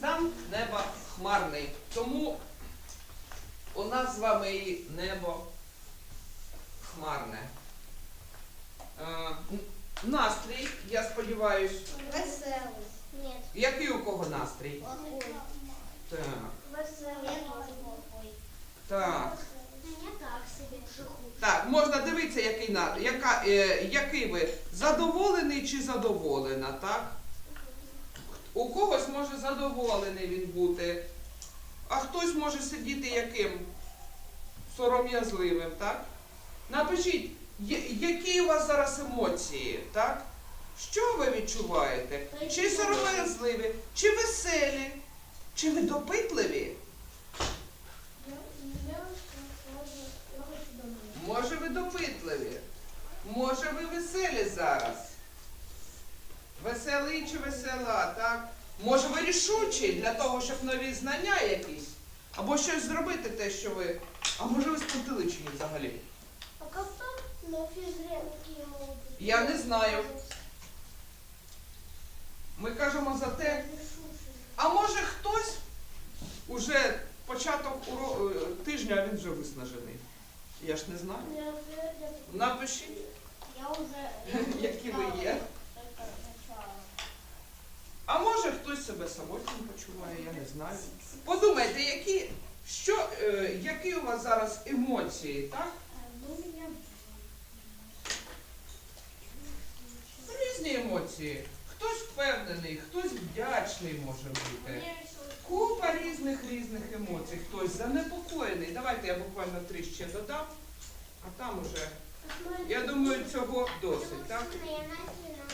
Стан неба хмарний. Тому у нас з вами і небо хмарне. Е, настрій, я сподіваюсь. Веселий. Нет. Який у кого настрій? Так, Веселий. Так. Так. Так, можна дивитися, який, яка, е, який ви задоволений чи задоволена, так? У когось може задоволений він бути, а хтось може сидіти яким сором'язливим, так? Напишіть, які у вас зараз емоції, так? Що ви відчуваєте? Чи сором'язливі, чи веселі, чи ви допитливі? Може ви допитливі? Може ви веселі зараз? Веселий чи весела, так? Може ви рішучі для того, щоб нові знання якісь? Або щось зробити те, що ви. А може ви спантеличені взагалі? А на физре какие? Я не знаю. Ми кажемо за те, а може хтось уже початок уро... е, тижня, а він вже виснажений. Я ж не знаю. Напишіть, я уже... які ви є. Только начало. А може хтось себе самотнім почуває, я не знаю. Подумайте, які, що, е, які у вас зараз емоції, так? Різні емоції. Хтось впевнений, хтось вдячний може бути. Купа різних різних емоцій. Хтось занепокоєний. Давайте я буквально три ще додам, а там уже, я думаю, цього досить, так?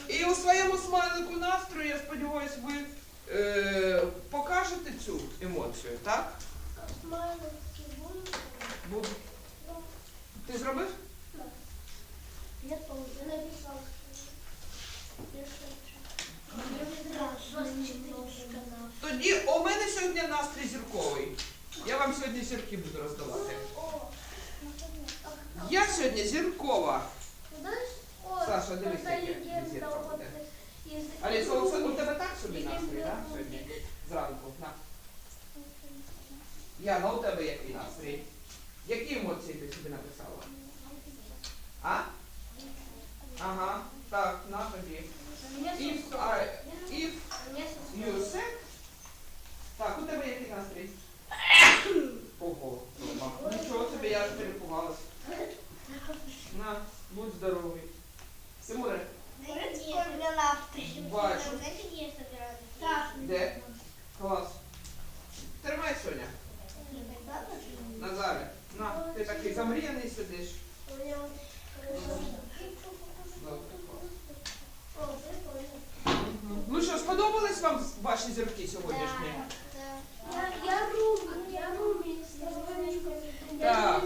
І у своєму смайлику настрою, я сподіваюся, ви е, покажете цю емоцію, так? Буду. Ти зробив? Тоді у мене сьогодні настрій зірковий. Я вам сьогодні зірки буду роздавати. Я сьогодні зіркова. Саша, дивись, яке зірка буде. Аліса, оце у тебе так собі настрій, так? Сьогодні? Зранку. На. Яна, у тебе який настрій? Які емоції ти собі написала? А? Ага, так, на тобі. If, I, if you said... Так, у тебе який настрій? Ого, Рома. Нічого собі, я аж перепугалась. На, будь здоровий. Симуре, Бачу. Клас. Тримай, Соня. Назаре. На, ти такий замріяний сидиш. Ну що, сподобались вам ваші зірки сьогоднішні? Я Руби, я Руби, Так.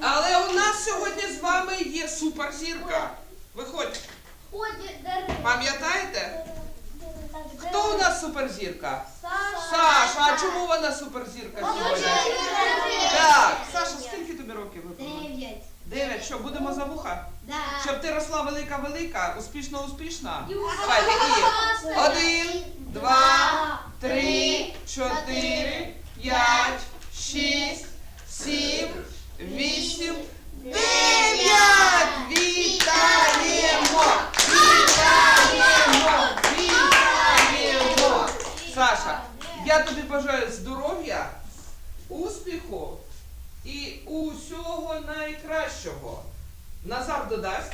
Але у нас сьогодні з вами є суперзірка. Виходь, пам'ятаєте? Хто у нас суперзірка? Саша, а чому вона суперзірка сьогодні? Так, Саша, скільки тобі років виповнилось? Дев'ять. Дев'ять. Що, будемо за вуха? Щоб ти росла велика-велика, успішно-успішна. Давайте, і один, два, три, чотири, здоров'я, успіху і усього найкращого. Назар додасть.